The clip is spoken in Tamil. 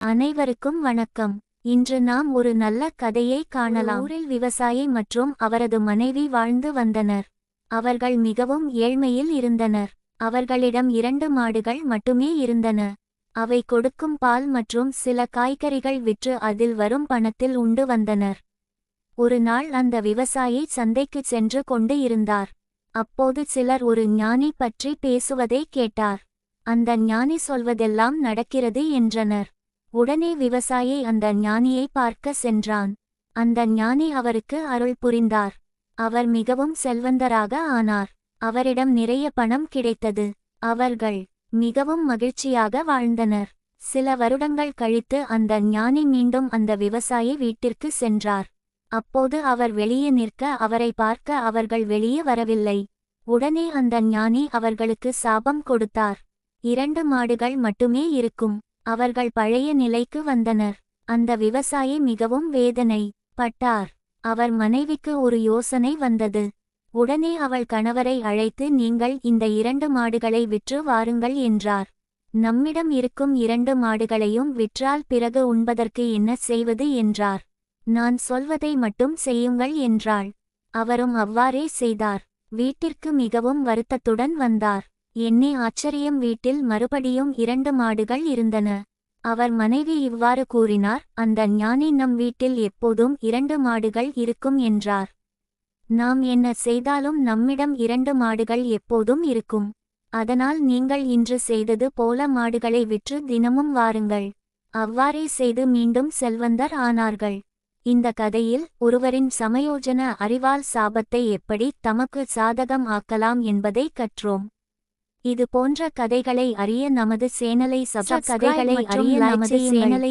அனைவருக்கும் வணக்கம். இன்று நாம் ஒரு நல்ல கதையை காணலாம். ஊரில் விவசாயி மற்றும் அவரது மனைவி வாழ்ந்து வந்தனர். அவர்கள் மிகவும் ஏழ்மையில் இருந்தனர். அவர்களிடம் இரண்டு மாடுகள் மட்டுமே இருந்தன. அவை கொடுக்கும் பால் மற்றும் சில காய்கறிகள் விற்று அதில் வரும் பணத்தில் உண்டு வந்தனர். ஒரு நாள் அந்த விவசாயி சந்தைக்குச் சென்று கொண்டு இருந்தார். அப்போது சிலர் ஒரு ஞானி பற்றி பேசுவதை கேட்டார். அந்த ஞானி சொல்வதெல்லாம் நடக்கிறது என்றனர். உடனே விவசாயி அந்த ஞானியை பார்க்க சென்றான். அந்த ஞானி அவருக்கு அருள் புரிந்தார். அவர் மிகவும் செல்வந்தராக ஆனார். அவரிடம் நிறைய பணம் கிடைத்தது. அவர்கள் மிகவும் மகிழ்ச்சியாக வாழ்ந்தனர். சில வருடங்கள் கழித்து அந்த ஞானி மீண்டும் அந்த விவசாயி வீட்டிற்கு சென்றார். அப்போது அவர் வெளியே நிற்க அவரை பார்க்க அவர்கள் வெளியே வரவில்லை. உடனே அந்த ஞானி அவர்களுக்கு சாபம் கொடுத்தார். இரண்டு மாடுகள் மட்டுமே இருக்கும். அவர்கள் பழைய நிலைக்கு வந்தனர். அந்த விவசாயி மிகவும் வேதனை பட்டார். அவர் மனைவிக்கு ஒரு யோசனை வந்தது. உடனே அவள் கணவரை அழைத்து நீங்கள் இந்த இரண்டு மாடுகளை விற்று வாருங்கள் என்றார். நம்மிடம் இருக்கும் இரண்டு மாடுகளையும் விற்றால் பிறகு உண்பதற்கு என்ன செய்வது? என்றார். நான் சொல்வதை மட்டும் செய்யுங்கள் என்றாள். அவரும் அவ்வாறே செய்தார். வீட்டிற்கு மிகவும் வருத்தத்துடன் வந்தார். என்னே ஆச்சரியம் வீட்டில் மறுபடியும் இரண்டு மாடுகள் இருந்தன. அவர் மனைவி இவ்வாறு கூறினார் அந்த ஞானி நம் வீட்டில் எப்போதும் இரண்டு மாடுகள் இருக்கும் என்றார். நாம் என்ன செய்தாலும் நம்மிடம் இரண்டு மாடுகள் எப்போதும் இருக்கும். அதனால் நீங்கள் இன்று செய்தது போல மாடுகளை விற்று தினமும் வாருங்கள் அவ்வாறே செய்து மீண்டும் செல்வந்தர் ஆனார்கள். இந்த கதையில் ஒருவரின் சமயோஜன அறிவால் சாபத்தை எப்படி தமக்கு சாதகம் ஆக்கலாம் என்பதை கற்றோம். இது போன்ற கதைகளை அறிய நமது சேனலை சப்ஸ்கிரைப் கதைகளை அறிய நமது. சேனலை